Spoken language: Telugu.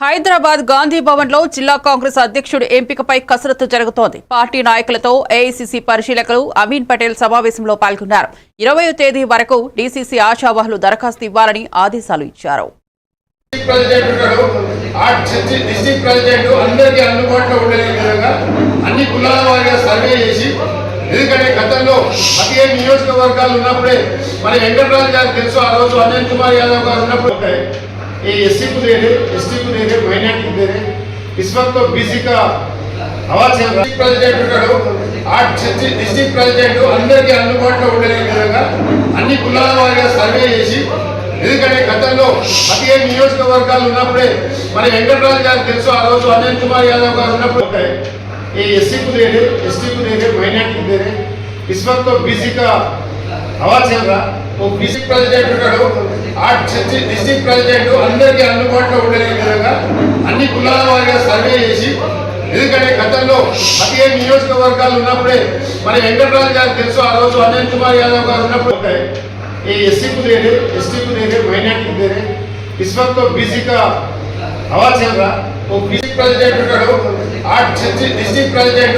హైదరాబాద్ గాంధీ భవన్లో జిల్లా కాంగ్రెస్ అధ్యక్షుడు ఎంపికపై కసరత్తు జరుగుతోంది. పార్టీ నాయకులతో ఏఐసిసి పరిశీలకులు అమీన్ పటేల్ సమావేశంలో పాల్గొన్నారు. ఇరవయో తేదీ వరకు డీసీసీ ఆశావాహులు దరఖాస్తు ఇవ్వాలని ఆదేశాలు ఇచ్చారు. ఎందుకంటే గతంలో పదిహేను నియోజకవర్గాలు ఉన్నప్పుడే మరి వెంకటరాజు గారు తెలుసు ఆ రోజు అనిల్ కుమార్ యాదవ్ గారు ఉన్నప్పుడు ये एससी को दे रहे एसटी को दे रहे माइनॉरिटी को दे रहे इस वक्त तो बीसी का हवा चल रहा है ప్రెసిడెంట్ ఉన్నాడు ఆ చర్చి డిస్ట్రిక్ట్ ప్రెసిడెంట్ అందరికీ అందుబాటులో ఉండే విధంగా అన్ని కులాల వారిగా సర్వే చేసి ఎందుకంటే గతంలో పదిహేను నియోజకవర్గాలు ఉన్నప్పుడే మరి వెంకటరాజు గారు తెలుసు ఆ రోజు అనిల్ కుమార్ యాదవ్ గారు ఉన్నప్పుడు ये एससी को दे रहे एसटी को दे रहे माइनॉरिटी को दे रहे इस డిస్టిక్ ప్రెసిడెంట్ ఉన్నాడు. ఆ డిస్టిక్ ప్రెసిడెంట్ అందరికీ అందుబాటులో ఉండే విధంగా అన్ని కులాల వారిగా సర్వే చేసి ఎందుకంటే గతంలో పదిహేను నియోజకవర్గాలు ఉన్నప్పుడే మన వెంకటరాజు గారు తెలుసు ఆ రోజు అనిల్ కుమార్ యాదవ్ గారు ఉన్నప్పుడు ఈ ఎస్సీకు దేరే ఎస్టీకు దేరే మైనార్టీకి దేరే ఇస్వత్తో బీసీగా అవాచేరా ఓ బీసీ ప్రెసిడెంట్ ఉన్నాడు. ఆ డిస్టిక్ ప్రెసిడెంట్